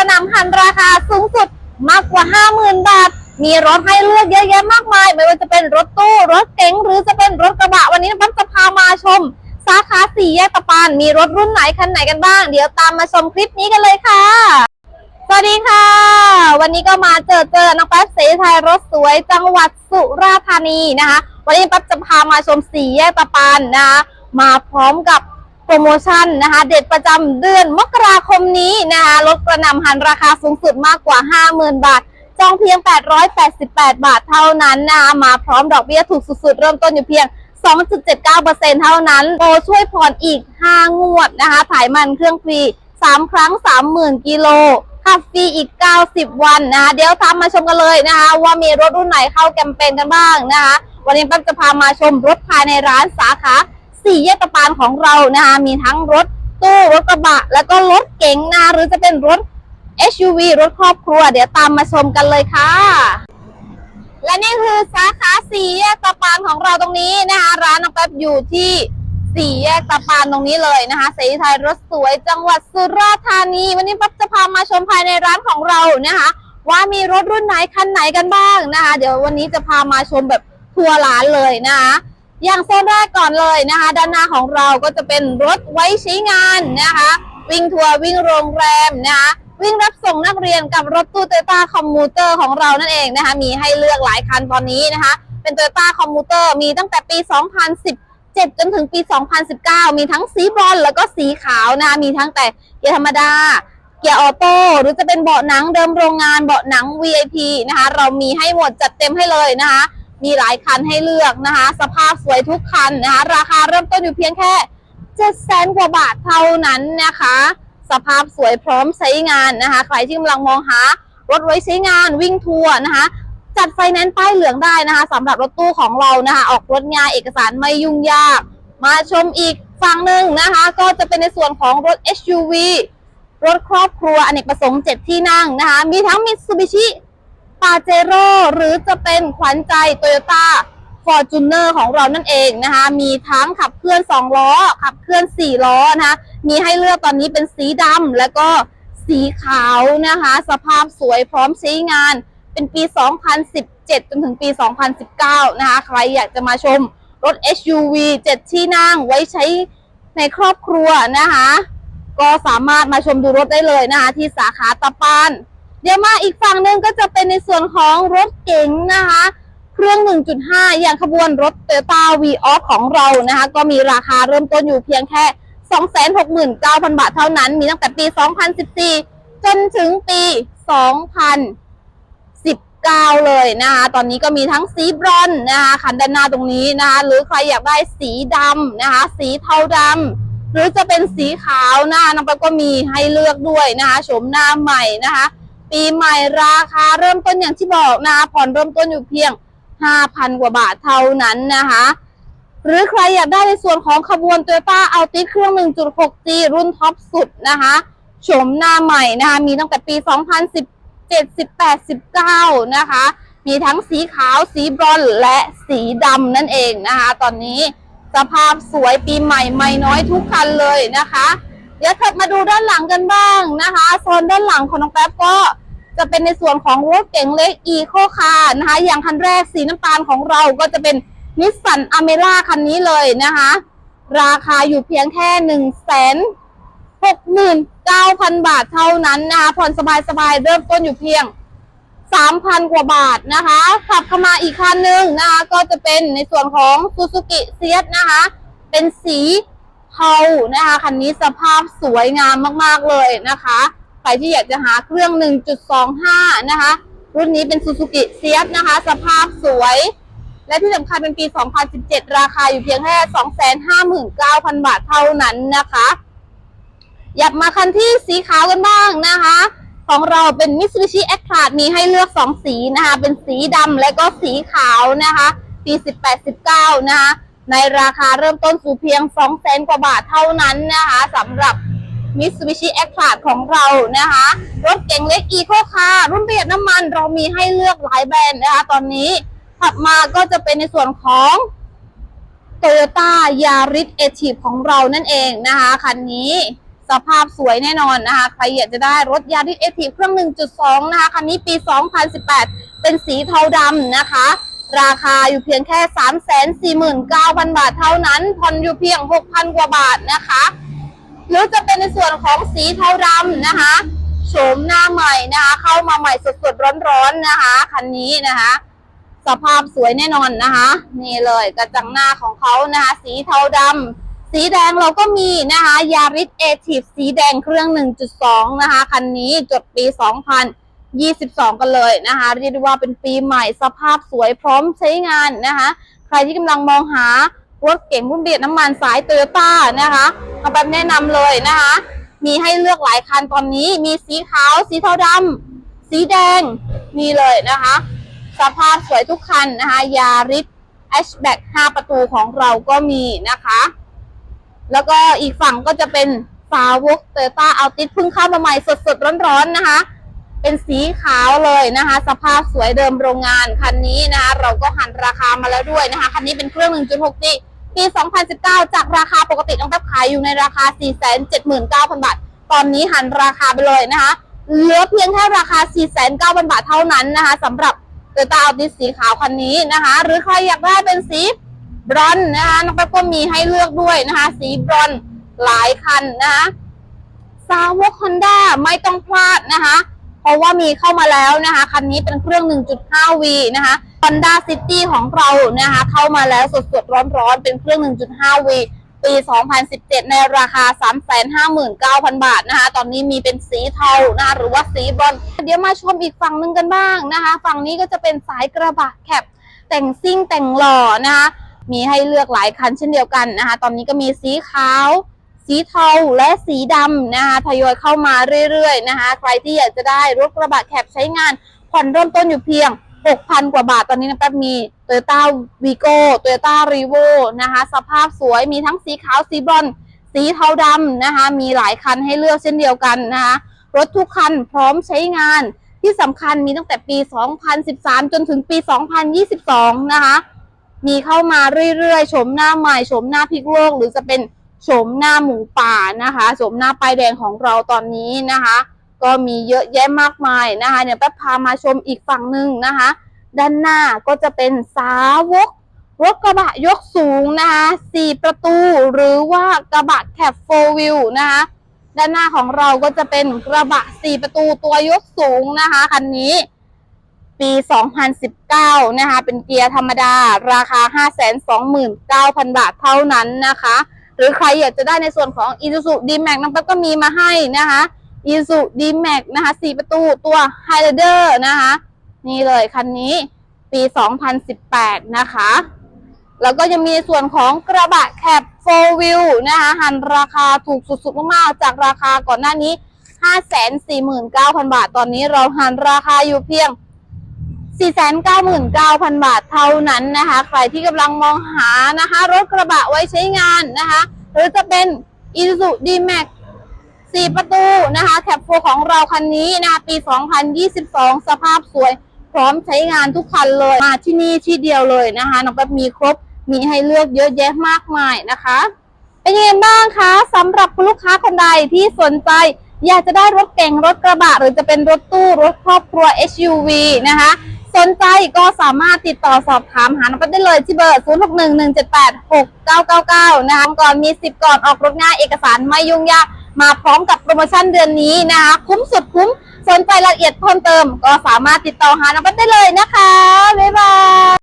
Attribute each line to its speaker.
Speaker 1: ระหนำหันราคาสูงสุดมากกว่า 50,000 บาท มีรถให้เลือกเยอะแยะมากมาย ไม่ว่าจะเป็นรถตู้ รถเก๋ง หรือจะเป็นรถกระบะ วันนี้น้ำจะพามาชม สาขาสี่แยกตะปาน มีรถรุ่นไหนคันไหนกันบ้าง เดี๋ยวตามมาชมคลิปนี้กันเลยค่ะ สวัสดีค่ะ วันนี้ก็มาเจอเจอน้องแป๊บเสไทยรถสวยจังหวัดสุราษฎร์ธานีนะคะ วันนี้แป๊บจะพามาชมสี่แยกตะปานนะคะมาพร้อมกับ ปรโมชั่นนะคะ เด็ดประจำเดือนมกราคมนี้นะคะลดกระนำหันราคาสูงสุดมากกว่า 50,000 บาท จองเพียง 888 บาทเท่านั้นนะคะมาพร้อมดอกเบี้ยถูกสุดๆ เริ่มต้นอยู่เพียง 2.79%เท่านั้นโปรช่วยผ่อนอีก 5 งวดนะคะถ่ายมันเครื่องฟรี 3 ครั้ง 30,000 กิโลขับฟรีอีก 90 วันนะคะเดี๋ยวตามมาชมกันเลยนะคะ ว่ามีรถรุ่นไหนเข้าแคมเปญกันบ้างนะคะ วันนี้แป๊บจะพามาชมรถภายในร้านสาขา สี่แยกตะปานของเรานะคะมีทั้งรถตู้รถกระบะ แล้วก็รถเก๋งนะหรือจะเป็นรถ SUV รถครอบครัว เดี๋ยวตามมาชมกันเลยค่ะ และนี่คือสาขาสี่แยกตะปานของเราตรงนี้นะคะร้านน้องแป๊บอยู่ที่สี่แยกตะปานตรงนี้เลยนะคะเสรีไทยรถสวยจังหวัดสุราษฎร์ธานี วันนี้แป๊บจะพามาชมภายในร้านของเรานะคะ ว่ามีรถรุ่นไหนคันไหนกันบ้างนะคะ เดี๋ยววันนี้จะพามาชมแบบทัวร์ร้านเลยนะคะ อย่างโซนแรกก่อนเลยนะคะ ด้านหน้าของเราก็จะเป็นรถไว้ใช้งานนะคะ วิ่งทัวร์วิ่งโรงแรมนะคะวิ่งรับส่งนักเรียนกับรถตู้โตโยต้าคอมมูเตอร์ของเรานั่นเองนะคะ มีให้เลือกหลายคันตอนนี้นะคะ เป็นโตโยต้าคอมมูเตอร์มีตั้งแต่ปี 2017 จนถึงปี 2019 มีทั้งสีบรอนแล้วก็สีขาวนะคะมีทั้งแต่เกียร์ธรรมดา เกียร์ออโต้หรือจะเป็นเบาะหนังเดิมโรงงานเบาะหนัง VIP นะคะ เรามีให้หมดจัดเต็มให้เลยนะคะ มีหลายคันให้เลือกนะคะ สภาพสวยทุกคันนะคะ ราคาเริ่มต้นอยู่เพียงแค่7แสนกว่าบาทเท่านั้นนะคะ สภาพสวยพร้อมใช้งานนะคะ ใครที่กำลังมองหารถไว้ใช้งานวิ่งทัวร์นะคะจัดไฟแนนซ์ป้ายเหลืองได้นะคะสำหรับรถตู้ของเรานะคะ ออกรถง่ายเอกสารไม่ยุ่งยาก มาชมอีกฝั่งหนึ่งนะคะ ก็จะเป็นในส่วนของรถ SUV รถครอบครัวอเนกประสงค์ 7 ที่นั่งนะคะ มีทั้ง Mitsubishi ปาเจโร่หรือจะเป็นขวัญใจโตโยต้าฟอร์จูเนอร์ของเรานั่นเองนะคะ มีทั้งขับเคลื่อน 2 ล้อ ขับเคลื่อน 4 ล้อนะคะ มีให้เลือกตอนนี้เป็นสีดำแล้วก็สีขาวนะคะ สภาพสวยพร้อมใช้งาน เป็นปี 2017 จนถึงปี 2019 นะคะ ใครอยากจะมาชมรถ SUV 7 ที่นั่งไว้ใช้ในครอบครัวนะคะ ก็สามารถมาชมดูรถได้เลยนะคะ ที่สาขาตะปาน เดี๋ยวมาอีกฝั่งหนึ่งก็จะเป็นในส่วนของรถเก๋งนะคะ เครื่อง 1.5 อย่างขบวนรถ Toyota v ีออของเรานะคะ ก็มีราคาเริ่มต้นอยู่เพียงแค่ 269,000 บาทเท่านั้น มีตั้งแต่ปี 2014 จนถึงปี 2019 เลยนะคะ ตอนนี้ก็มีทั้งสีบรอนนะคะคันด้านหน้าตรงนี้นะคะ หรือใครอยากได้สีดำนะคะ สีเทาดำหรือจะเป็นสีขาวนะคะน้องแป๊บก็มีให้เลือกด้วยนะคะโฉมหน้าใหม่นะคะ ปีใหม่ราคาเริ่มต้นอย่างที่บอกนะคะผ่อนเริ่มต้นอยู่เพียง 5,000 กว่าบาทเท่านั้นนะคะ หรือใครอยากได้ในส่วนของขบวน Toyota a l t i เครื่อง 1.6G รุ่นท็อปสุดนะคะโฉมหน้าใหม่นะคะ มีตั้งแต่ปี 2017 18 19 นะคะ มีทั้งสีขาว สีบรอนซ์และสีดำนั่นเองนะคะ ตอนนี้สภาพสวยปีใหม่ไม่น้อยทุกคันเลยนะคะ เดี๋ยวถัดมาดูด้านหลังกันบ้างนะคะ โซนด้านหลังของน้องแป๊บก็ จะเป็นในส่วนของรถเก๋งเล็กอีโคคาร์นะคะ อย่างคันแรกสีน้ำตาลของเราก็จะเป็นนิสสันอเมร่าคันนี้เลยนะคะ ราคาอยู่เพียงแค่หนึ่งแสนหกหมื่นเก้าพันบาทเท่านั้นนะคะผ่อนสบายๆ เริ่มต้นอยู่เพียงสามพันกว่าบาทนะคะขับเข้ามาอีกคันหนึ่งนะคะ ก็จะเป็นในส่วนของซูซูกิเซียสนะคะ เป็นสีเทานะคะ คันนี้สภาพสวยงามมากๆเลยนะคะ ใครที่อยากจะหาเครื่อง 1.25 นะคะ รุ่นนี้เป็นซูซูกิเซียสนะคะ สภาพสวย และที่สำคัญเป็นปี 2017 ราคาอยู่เพียงแค่ 259,000 บาทเท่านั้นนะคะ อยากมาคันที่สีขาวกันบ้างนะคะ ของเราเป็น Mitsubishi a c t r a มีให้เลือก 2 สีนะคะ เป็นสีดำและก็สีขาวนะคะ ปี 18-19 นะคะในราคาเริ่มต้นสู่เพียง 200,000กว่าบาทเท่านั้นนะคะสำหรับ Mitsubishi a c t r a ของเรานะคะ รถเก๋งเล็ก Eco Car รุ่นประหยัดน้ำมันเรามีให้เลือกหลายแบรนด์นะคะ ตอนนี้ถัดมาก็จะเป็นในส่วนของ Toyota Yaris a t i v ของเรานั่นเองนะคะ คันนี้สภาพสวยแน่นอนนะคะ ใครอยากจะได้รถยาริสเอทีเครื่อง 1.2 นะคะ คันนี้ปี 2018 เป็นสีเทาดำนะคะ ราคาอยู่เพียงแค่ 349,000 บาทเท่านั้น ผ่อนอยู่เพียง 6,000 กว่าบาทนะคะ หรือจะเป็นในส่วนของสีเทาดำนะคะโฉมหน้าใหม่นะคะ เข้ามาใหม่สดๆร้อนๆนะคะคันนี้นะคะ สภาพสวยแน่นอนนะคะ นี่เลยกระจังหน้าของเขานะคะ สีเทาดำสีแดงเราก็มีนะคะยาริสเอทีฟสีแดงเครื่อง 1.2 นะคะคันนี้จดปี 2022 กันเลยนะคะ เรียกได้ว่าเป็นปีใหม่สภาพสวยพร้อมใช้งานนะคะ ใครที่กำลังมองหารถเก๋งรุ่นเบียดน้ำมันสายโตโยต้านะคะ เอาแบบแนะนำเลยนะคะ มีให้เลือกหลายคันตอนนี้ มีสีขาว สีเทาดำสีแดงนี่เลยนะคะ สภาพสวยทุกคันนะคะ ยาริสแอชแบ็ก5ประตูของเราก็มีนะคะ แล้วก็อีกฝั่งก็จะเป็นสาวกเตต้าเอาติสเพิ่งเข้ามาใหม่สดๆ ร้อนๆนะคะ เป็นสีขาวเลยนะคะ สภาพสวยเดิมโรงงานคันนี้นะคะ เราก็หันราคามาแล้วด้วยนะคะ คันนี้เป็นเครื่อง 1.6G ปี 2019 จากราคาปกติน้องแป๊บขายอยู่ในราคา 479,000 บาท ตอนนี้หันราคาไปเลยนะคะ เหลือเพียงแค่ราคา409,000 บาทเท่านั้นนะคะสำหรับเตต้าเอาติสสีขาวคันนี้นะคะ หรือใครอยากได้เป็นสีบรอนนะคะน้องแป๊บก็มีให้เลือกด้วยนะคะ สีบรอนหลายคันนะคะสาวกฮอนด้าไม่ต้องพลาดนะคะ เพราะว่ามีเข้ามาแล้วนะคะ คันนี้เป็นเครื่อง 1.5V นะคะ Honda City ของเรานะคะ เข้ามาแล้วสดๆ ร้อนๆ เป็นเครื่อง 1.5V ปี 2017 ในราคา 359,000 บาทนะคะ ตอนนี้มีเป็นสีเทานะคะหรือว่าสีบรอนเดี๋ยวมาชมอีกฝั่งหนึ่งกันบ้างนะคะ ฝั่งนี้ก็จะเป็นสายกระบะแคปแต่งซิ่งแต่งหล่อนะคะ มีให้เลือกหลายคันเช่นเดียวกันนะคะ ตอนนี้ก็มีสีขาว สีเทาและสีดำนะคะ ทยอยเข้ามาเรื่อยๆนะคะ ใครที่อยากจะได้รถกระบะแคปใช้งานผ่อนเริ่มต้นอยู่เพียง 6,000 กว่าบาทตอนนี้นะแป๊บมี Toyota Vigo Toyota r e v o นะคะ สภาพสวยมีทั้งสีขาวสีบรอนสีเทาดำนะคะ มีหลายคันให้เลือกเช่นเดียวกันนะคะ รถทุกคันพร้อมใช้งาน ที่สำคัญมีตั้งแต่ปี 2013 จนถึงปี 2022 นะคะ มีเข้ามาเรื่อยๆโฉมหน้าใหม่โฉมหน้าพลิกโลก หรือจะเป็นโฉมหน้าหมูป่านะคะโฉมหน้าป้ายแดงของเราตอนนี้นะคะ ก็มีเยอะแยะมากมายนะคะเดี๋ยวแป๊บพามาชมอีกฝั่งหนึ่งนะคะ ด้านหน้าก็จะเป็นสาวกรถกระบะยกสูงนะคะสี่ประตูหรือว่ากระบะแคบโฟวิวนะคะด้านหน้าของเราก็จะเป็นกระบะสี่ประตูตัวยกสูงนะคะคันนี้ ปี 2019 นะคะ เป็นเกียร์ธรรมดา ราคา 529,000 บาทเท่านั้นนะคะ หรือใครอยากจะได้ในส่วนของ Isuzu D-Max น้องแป๊บก็มีมาให้นะคะ Isuzu D-Max นะคะ4ประตูตัว Highlander นะคะ นี่เลยคันนี้ปี 2018 นะคะ แล้วก็ยังมีส่วนของกระบะแคป4 w h e e นะคะหันราคาถูกสุดๆมากๆจากราคาก่อนหน้านี้ 549,000 บาท ตอนนี้เราหันราคาอยู่เพียง 499,000 บาทเท่านั้นนะคะ ใครที่กำลังมองหานะคะ รถกระบะไว้ใช้งานนะคะ หรือจะเป็น Isuzu D-Max 4ประตูนะคะแคปโฟของเราคันนี้นะคะปี 2022 สภาพสวย พร้อมใช้งานทุกคันเลย มาที่นี่ที่เดียวเลยนะคะน้องแป๊บมีครบมีให้เลือกเยอะแยะมากมายนะคะ เป็นยังไงบ้างคะสำหรับคุณลูกค้าคนใดที่สนใจอยากจะได้รถเก่งรถกระบะ หรือจะเป็นรถตู้รถครอบครัว SUV นะคะ สนใจก็สามารถติดต่อสอบถามหาน้องแป๊บได้เลยที่เบอร์ 0611786999 นะคะก่อนมีสิทธิ์ก่อนออกรถง่ายเอกสารไม่ยุ่งยาก มาพร้อมกับโปรโมชั่นเดือนนี้นะคะ คุ้มสุดคุ้มสนใจรายละเอียดเพิ่มเติม ก็สามารถติดต่อหาน้องแป๊บได้เลยนะคะ บ๊ายบาย